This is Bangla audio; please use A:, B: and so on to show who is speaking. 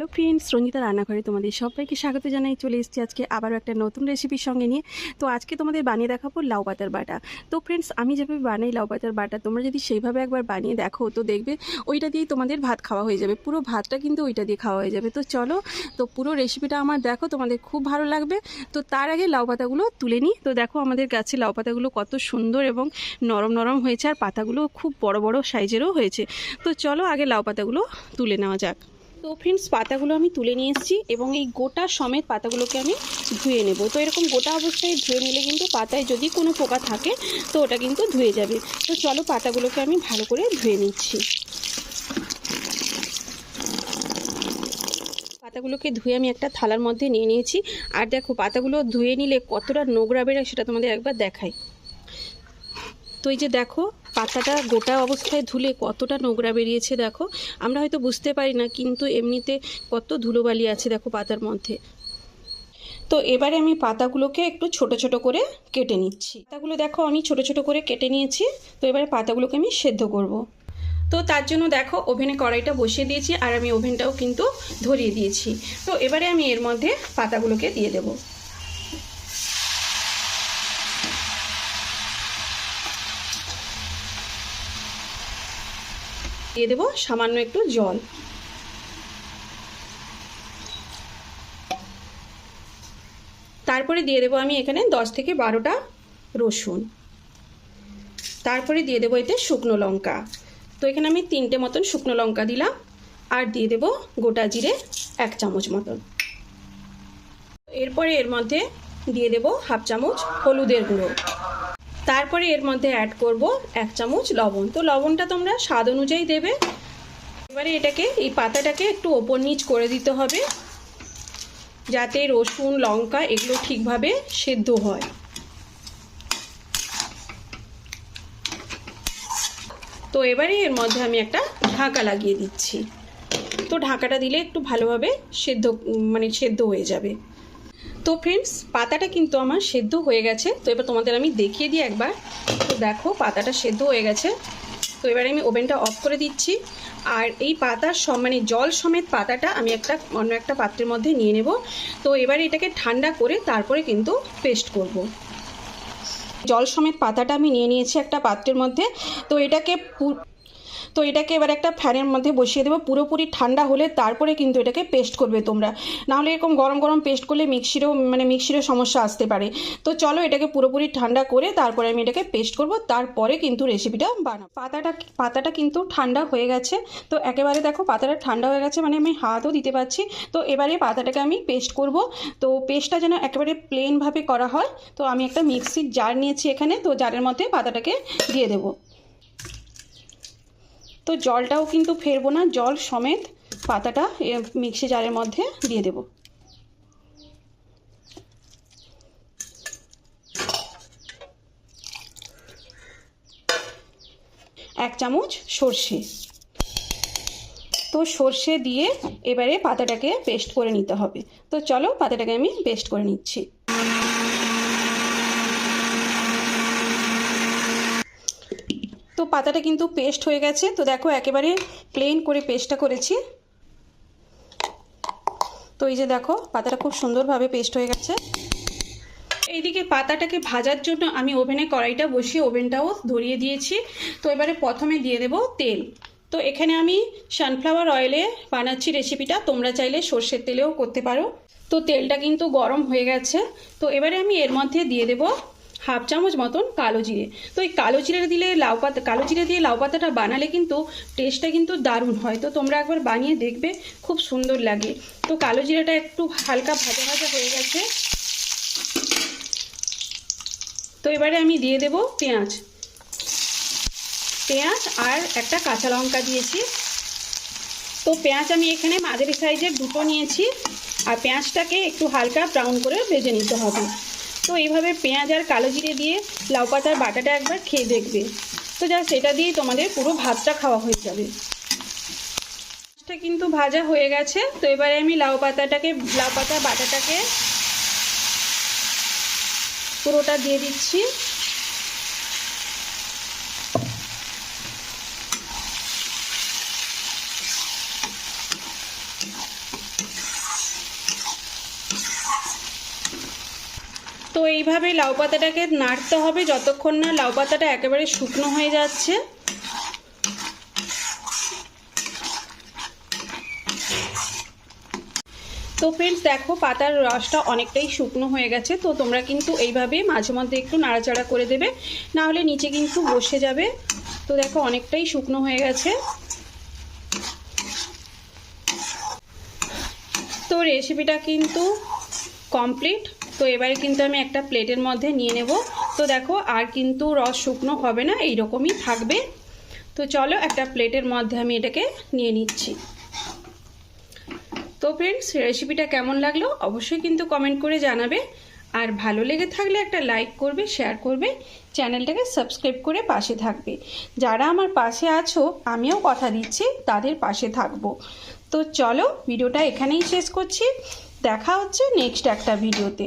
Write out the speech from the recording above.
A: হ্যালো ফ্রেন্ডস, রঞ্জিতা রান্নাঘরে তোমাদের সবাইকে স্বাগত জানাই। চলে এসেছি আজকে আবারও একটা নতুন রেসিপির সঙ্গে নিয়ে। তো আজকে তোমাদের বানিয়ে দেখাবো লাউ পাতার বাটা। তো ফ্রেন্ডস, আমি যেভাবে বানাই লাউ পাতার বাটা, তোমরা যদি সেইভাবে একবার বানিয়ে দেখো, তো দেখবে ওইটা দিয়েই তোমাদের ভাত খাওয়া হয়ে যাবে। পুরো ভাতটা কিন্তু ওইটা দিয়ে খাওয়া হয়ে যাবে। তো চলো, তো পুরো রেসিপিটা আমার দেখো, তোমাদের খুব ভালো লাগবে। তো তার আগে লাউ পাতাগুলো তুলে নিই। তো দেখো আমাদের গাছে লাউ পাতাগুলো কত সুন্দর এবং নরম নরম হয়েছে, আর পাতাগুলো খুব বড় বড় সাইজেরও হয়েছে। তো চলো আগে লাউ পাতাগুলো তুলে নেওয়া যাক। তো ফ্রেন্ডস পাতাগুলো আমি তুলে নিয়ে এসেছি এবং এই গোটা সমেত পাতাগুলোকে আমি ধুয়ে নেব। তো এরকম গোটা অবস্থায় ধুয়ে নিলে কিন্তু পাতায় যদি কোনো পোকা থাকে, তো ওটা কিন্তু ধুয়ে যাবে। তো চলো পাতাগুলোকে আমি ভালো করে ধুয়ে নিচ্ছি। পাতাগুলোকে ধুয়ে আমি একটা থালার মধ্যে নিয়ে নিয়েছি। আর দেখো, পাতাগুলো ধুয়ে নিলে কতটা নোংরা বেরোয় সেটা তোমাদের একবার দেখাই। তো এই যে দেখো পাতাটা গোটা অবস্থায় ধুলে কতটা নোংরা বেরিয়েছে দেখো। আমরা হয়তো বুঝতে পারি না, কিন্তু এমনিতে কত ধুলোবালি আছে দেখো পাতার মধ্যে। তো এবারে আমি পাতাগুলোকে একটু ছোট ছোট করে কেটে নিচ্ছি। পাতাগুলো দেখো, আমি ছোট ছোট করে কেটে নিয়েছি। তো এবারে পাতাগুলোকে আমি সেদ্ধ করব। তো তার জন্য দেখো, ওভেনে কড়াইটা বসিয়ে দিয়েছি আর আমি ওভেনটাও কিন্তু ধরিয়ে দিয়েছি। তো এবারে আমি এর মধ্যে পাতাগুলোকে দিয়ে দেবো। দিয়ে দেবো সামান্য একটু জল। তারপরে দিয়ে দেবো আমি এখানে দশ থেকে বারোটা রসুন। তারপরে দিয়ে দেবো এতে শুকনো লঙ্কা। তো এখানে আমি তিনটে মতন শুকনো লঙ্কা দিলাম আর দিয়ে দেবো গোটা জিরে এক চামচ মতন। এরপরে এর মধ্যে দিয়ে দেবো হাফ চামচ হলুদের গুঁড়ো। তারপরে এর মধ্যে অ্যাড করব এক চামচ লবণ। তো লবণটা তোমরা স্বাদ অনুযায়ী দেবে। এবারে এটাকে, এই পাতাটাকে একটু ওপর নিচ করে দিতে হবে, যাতে রসুন, লঙ্কা এগুলো ঠিকভাবে সেদ্ধ হয়। তো এবারে এর মধ্যে আমি একটা ঢাকা লাগিয়ে দিচ্ছি। তো ঢাকাটা দিলে একটু ভালোভাবে সেদ্ধ মানে সেদ্ধ হয়ে যাবে। তো ফ্রেন্ডস পাতাটা কিন্তু আমার সেদ্ধ হয়ে গেছে। তো এবার তোমাদের আমি দেখিয়ে দিই একবার। তো দেখো, পাতাটা সেদ্ধ হয়ে গেছে। তো এবারে আমি ওভেনটা অফ করে দিচ্ছি। আর এই পাতার সম মানে জল সমেত পাতাটা আমি একটা, অন্য একটা পাত্রের মধ্যে নিয়ে নেব। তো এবার এটাকে ঠান্ডা করে তারপরে কিন্তু পেস্ট করব। জল সমেত পাতাটা আমি নিয়ে নিয়েছি একটা পাত্রের মধ্যে। তো এটাকে তো এটাকে এবার একটা ফ্যানের মধ্যে বসিয়ে দেবো। পুরোপুরি ঠান্ডা হলে তারপরে কিন্তু এটাকে পেস্ট করবে তোমরা। নাহলে এরকম গরম গরম পেস্ট করলে মিক্সিরও মানে মিক্সিরও সমস্যা আসতে পারে। তো চলো এটাকে পুরোপুরি ঠান্ডা করে তারপরে আমি এটাকে পেস্ট করব। তারপরে কিন্তু রেসিপিটা বানাবো। পাতাটা পাতাটা কিন্তু ঠান্ডা হয়ে গেছে। তো একেবারে দেখো পাতাটা ঠান্ডা হয়ে গেছে মানে আমি হাতও দিতে পারছি। তো এবারে পাতাটাকে আমি পেস্ট করব। তো পেস্টটা যেন একেবারে প্লেনভাবে করা হয়। তো আমি একটা মিক্সির জার নিয়েছি এখানে। তো জারের মধ্যে পাতাটাকে দিয়ে দেবো। তো জলটাও কিন্তু ফেরবো না, জল সমেত পাতাটা মিক্সি জারের মধ্যে দিয়ে দেব। এক চামচ সর্ষে। তো সর্ষে দিয়ে এবারে পাতাটাকে পেস্ট করে নিতে হবে। তো চলো পাতাটাকে আমি পেস্ট করে নিচ্ছি। তো পাতাটা কিন্তু পেস্ট হয়ে গেছে। তো দেখো একেবারে প্লেন করে পেস্টটা করেছি। তো এই যে দেখো, পাতাটা খুব সুন্দরভাবে পেস্ট হয়ে গেছে। এইদিকে পাতাটাকে ভাজার জন্য আমি ওভেনে কড়াইটা বসিয়ে ওভেনটাও ধরিয়ে দিয়েছি। তো এবারে প্রথমে দিয়ে দেব তেল। তো এখানে আমি সানফ্লাওয়ার অয়েলে বানাচ্ছি রেসিপিটা তোমরা চাইলে সর্ষের তেলেও করতে পারো। তো তেলটা কিন্তু গরম হয়ে গেছে। তো এবারে আমি এর মধ্যে দিয়ে দেবো হাফ চামচ মতন কালো জিরে। তো এই কালো জিরে দিলে লাউ পাতা, কালো জিরে দিয়ে লাউ পাতাটা বানালে কিন্তু টেস্টটা কিন্তু দারুণ হয়। তো তোমরা একবার বানিয়ে দেখবে, খুব সুন্দর লাগে। তো কালো জিরাটা একটু হালকা ভাজা ভাজা হয়ে গেছে। তো এবারে আমি দিয়ে দেব পেঁয়াজ। পেঁয়াজ আর একটা কাঁচা লঙ্কা দিয়েছি। তো পেঁয়াজ আমি এখানে মাঝারি সাইজের দুটো নিয়েছি। আর পেঁয়াজটাকে একটু হালকা ব্রাউন করে ভেজে নিতে হবে। তো এইভাবে পেঁয়াজ আর কালো জিরে দিয়ে লাউ পাতার বাটাটা একবার খেয়ে দেখবে। তো যা সেটা দিয়ে তোমাদের পুরো ভাতটা খাওয়া হয়ে যাবে। কিন্তু ভাজা হয়ে গেছে, তো এবারে আমি লাউ পাতাটাকে, লাউ পাতার বাটাটাকে পুরোটা দিয়ে দিচ্ছি। তো এইভাবে লাউ পাতাটাকে নাড়তে হবে যতক্ষণ না লাউ পাতাটা একেবারে শুকনো হয়ে যাচ্ছে। তো ফ্রেন্ডস দেখো পাতার রসটা অনেকটাই শুকনো হয়ে গেছে, তো তোমরা কিন্তু এইভাবে মাঝে মধ্যে একটু নাড়াচাড়া করে দেবে, না হলে নিচে কিন্তু বসে যাবে। তো দেখো অনেকটাই শুকনো হয়ে গেছে। তো রেসিপিটা কিন্তু কমপ্লিট তো এবারে কিন্তু আমি একটা প্লেটের মধ্যে নিয়ে নেব। তো দেখো, আর কিন্তু রস শুকনো হবে না, এইরকমই থাকবে। তো চলো একটা প্লেটের মধ্যে আমি এটাকে নিয়ে নিচ্ছি। তো ফ্রেন্ডস রেসিপিটা কেমন লাগল অবশ্যই কিন্তু কমেন্ট করে জানাবে। আর ভালো লেগে থাকলে একটা লাইক করবে শেয়ার করবে, চ্যানেলটাকে সাবস্ক্রাইব করে পাশে থাকবে। যারা আমার পাশে আছো, আমিও কথা দিচ্ছি, তাদের পাশে থাকব। তো চলো, ভিডিওটা এখানেই শেষ করছি। দেখা হচ্ছে নেক্সট একটা ভিডিওতে।